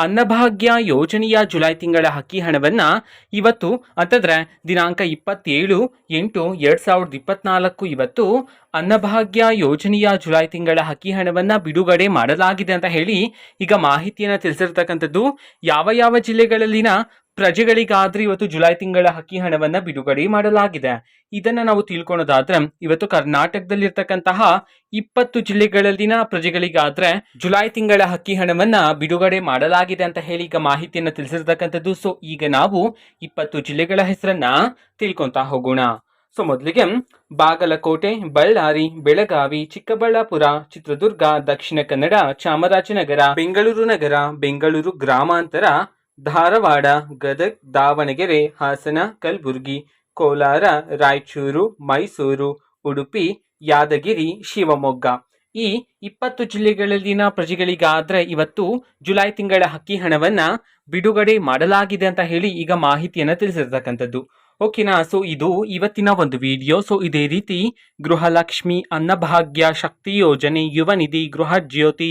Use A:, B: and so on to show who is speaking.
A: ಅನ್ನಭಾಗ್ಯ ಯೋಜನೆಯ ಜುಲೈ ತಿಂಗಳ ಹಕ್ಕಿ ಹಣವನ್ನು ಇವತ್ತು, ಅಂತಂದರೆ ದಿನಾಂಕ ಇಪ್ಪತ್ತೇಳು, ಎಂಟು, ಎರಡು ಸಾವಿರದ ಇಪ್ಪತ್ನಾಲ್ಕು ಇವತ್ತು ಅನ್ನಭಾಗ್ಯ ಯೋಜನೆಯ ಜುಲೈ ತಿಂಗಳ ಹಕ್ಕಿ ಹಣವನ್ನು ಬಿಡುಗಡೆ ಮಾಡಲಾಗಿದೆ ಅಂತ ಹೇಳಿ ಈಗ ಮಾಹಿತಿಯನ್ನು ತಿಳಿಸಿರ್ತಕ್ಕಂಥದ್ದು ಯಾವ ಯಾವ ಜಿಲ್ಲೆಗಳಲ್ಲಿನ ಪ್ರಜೆಗಳಿಗಾದ್ರೆ ಇವತ್ತು ಜುಲೈ ತಿಂಗಳ ಹಕ್ಕಿ ಹಣವನ್ನ ಬಿಡುಗಡೆ ಮಾಡಲಾಗಿದೆ. ಇದನ್ನ ನಾವು ತಿಳ್ಕೊಳೋದಾದ್ರೆ, ಇವತ್ತು ಕರ್ನಾಟಕದಲ್ಲಿರ್ತಕ್ಕಂತಹ ಇಪ್ಪತ್ತು ಜಿಲ್ಲೆಗಳಲ್ಲಿನ ಪ್ರಜೆಗಳಿಗಾದ್ರೆ ಜುಲೈ ತಿಂಗಳ ಹಕ್ಕಿ ಹಣವನ್ನ ಬಿಡುಗಡೆ ಮಾಡಲಾಗಿದೆ ಅಂತ ಹೇಳಿ ಈಗ ಮಾಹಿತಿಯನ್ನ ತಿಳಿಸಿರ್ತಕ್ಕಂಥದ್ದು. ಸೊ ಈಗ ನಾವು ಇಪ್ಪತ್ತು ಜಿಲ್ಲೆಗಳ ಹೆಸರನ್ನ ತಿಳ್ಕೊಂತಾ ಹೋಗೋಣ. ಸೊ ಮೊದಲಿಗೆ ಬಾಗಲಕೋಟೆ, ಬಳ್ಳಾರಿ, ಬೆಳಗಾವಿ, ಚಿಕ್ಕಬಳ್ಳಾಪುರ, ಚಿತ್ರದುರ್ಗ, ದಕ್ಷಿಣ ಕನ್ನಡ, ಚಾಮರಾಜನಗರ, ಬೆಂಗಳೂರು ನಗರ, ಬೆಂಗಳೂರು ಗ್ರಾಮಾಂತರ ಧಾರವಾಡ, ಗದಗ್, ದಾವಣಗೆರೆ, ಹಾಸನ, ಕಲಬುರಗಿ, ಕೋಲಾರ, ರಾಯಚೂರು, ಮೈಸೂರು, ಉಡುಪಿ, ಯಾದಗಿರಿ, ಶಿವಮೊಗ್ಗ. ಈ ಇಪ್ಪತ್ತು ಜಿಲ್ಲೆಗಳಲ್ಲಿನ ಪ್ರಜೆಗಳಿಗಾದ್ರೆ ಇವತ್ತು ಜುಲೈ ತಿಂಗಳ ಹಕ್ಕಿ ಹಣವನ್ನ ಬಿಡುಗಡೆ ಮಾಡಲಾಗಿದೆ ಅಂತ ಹೇಳಿ ಈಗ ಮಾಹಿತಿಯನ್ನು ತಿಳಿಸಿರ್ತಕ್ಕಂಥದ್ದು. ಓಕೆನಾ ಸೊ ಇದು ಇವತ್ತಿನ ಒಂದು ವಿಡಿಯೋ ಸೊ ಇದೇ ರೀತಿ ಗೃಹಲಕ್ಷ್ಮಿ ಅನ್ನಭಾಗ್ಯ ಶಕ್ತಿ ಯೋಜನೆ ಯುವ ನಿಧಿ ಗೃಹ ಜ್ಯೋತಿ